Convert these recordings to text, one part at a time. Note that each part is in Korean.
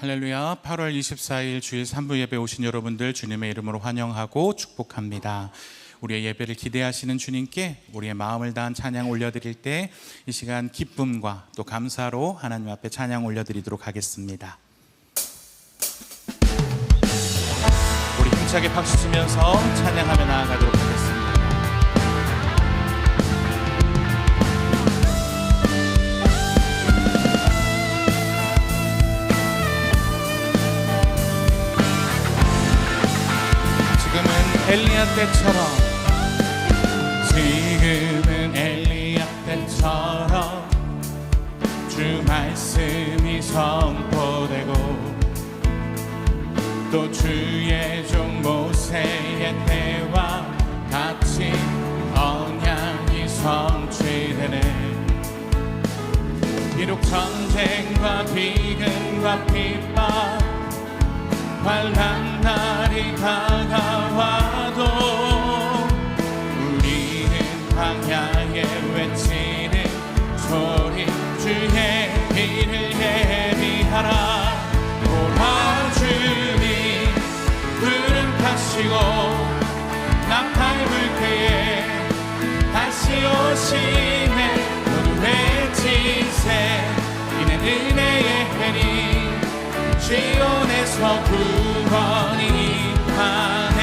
할렐루야. 8월 24일 주일 3부 예배 오신 여러분들 주님의 이름으로 환영하고 축복합니다. 우리의 예배를 기대하시는 주님께 우리의 마음을 다한 찬양 올려드릴 때 이 시간 기쁨과 또 감사로 하나님 앞에 찬양 올려드리도록 하겠습니다. 우리 힘차게 박수 치면서 찬양하며 나아가도록 엘리야 때처럼 지금은 엘리야 때처럼 주 말씀이 선포되고 또 주의 종 모세의 때와 같이 언약이 성취되네. 비록 전쟁과 비근과 핍박 환란 날이 다가와 나팔 불 때에 다시 오시네. 모두 외치세 이는 은혜의 해니 시온에서 구원이 하네.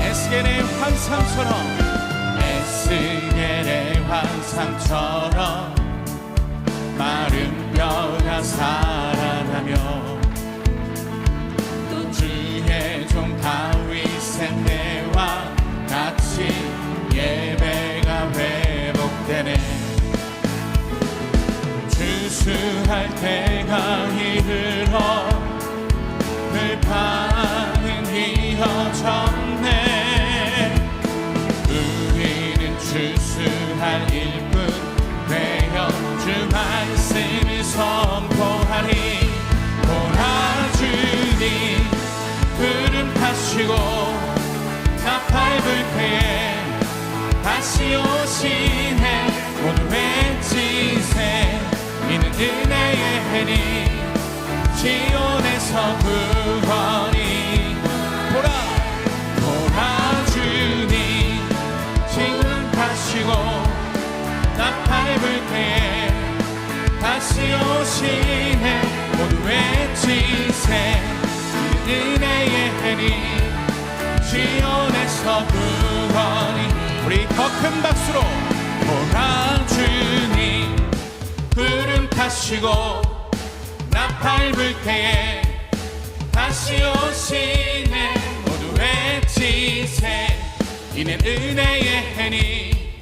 에스겔의 환상처럼 에스겔의 환상처럼 뼈가 다시 오시네. 모두 외치세. 이는 은혜의 해니. 시온에서 구원이. 돌아 돌아주니. 지금 가시고 나팔 불 때에 다시 오시네. 모두 외치세. 이는 은혜의 시온에서 구원이 우리 더 큰 박수로 돌아주니 구름 타시고 나팔 불 때에 다시 오시네. 모두 외치세. 이는 은혜의 해니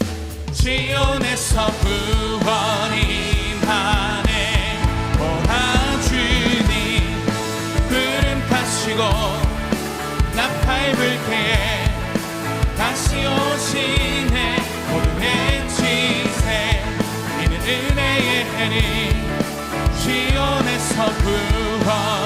시온에서 구원 시온에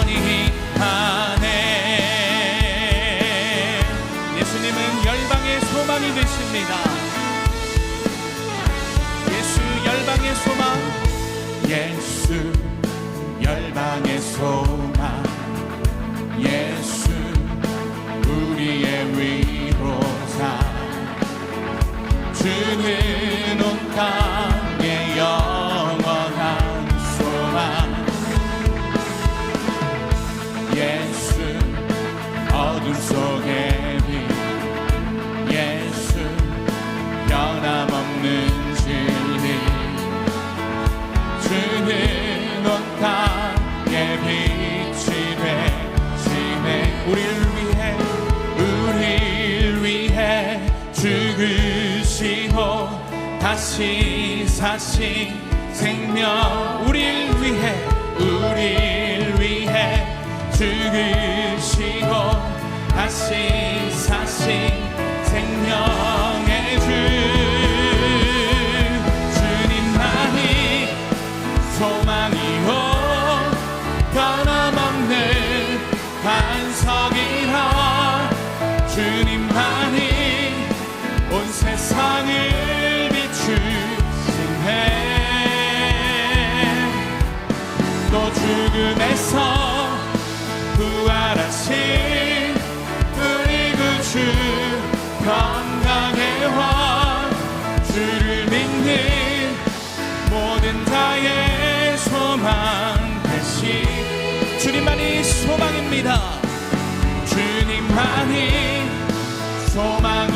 다시 사신 죽음에서 부활하신 우리 그 구주 건강의 환 주를 믿는 모든 자의 소망 되시 주님만이 소망입니다. 주님만이 소망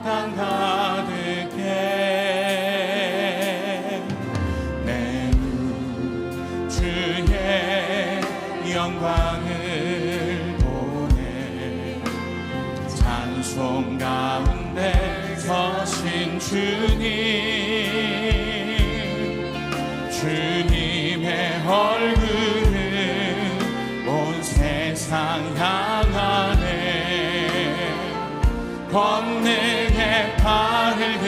주님 주님의 얼굴은 온 세상 향하네. 번뇌의 발을 그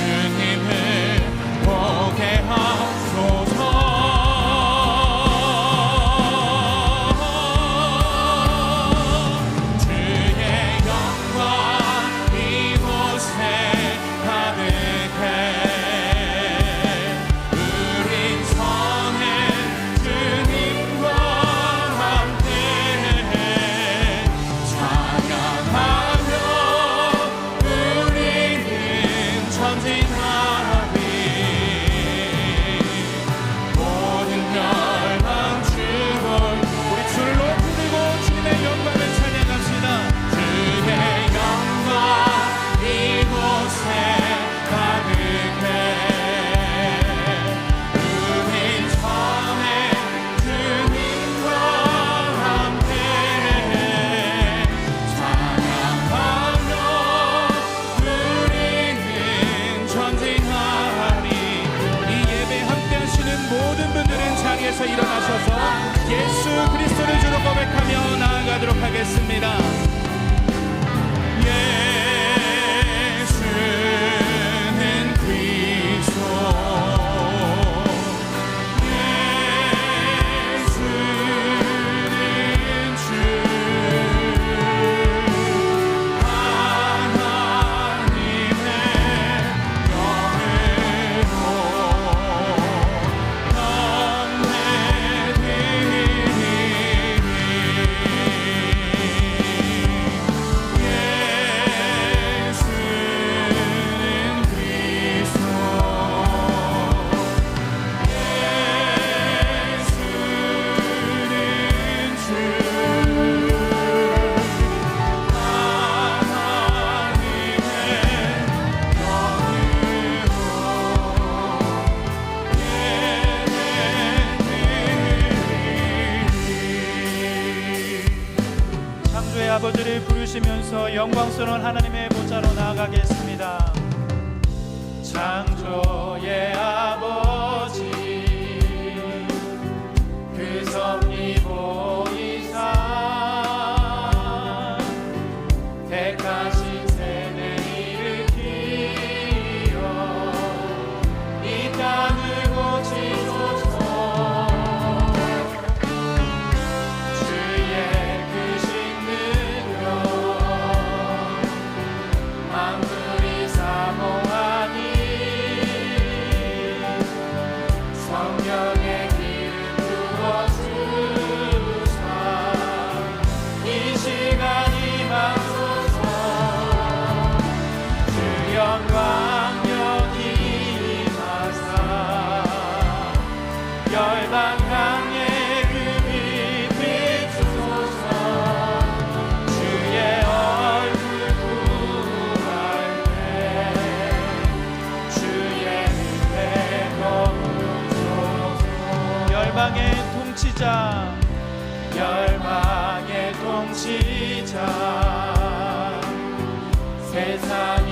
자리에서 일어나셔서 예수 그리스도를 주로 고백하며 나아가도록 하겠습니다. 예. 영광스러운 하나님의 보좌로 나아가겠습니다. 열망의 통치자. 열망의 통치자. 세상의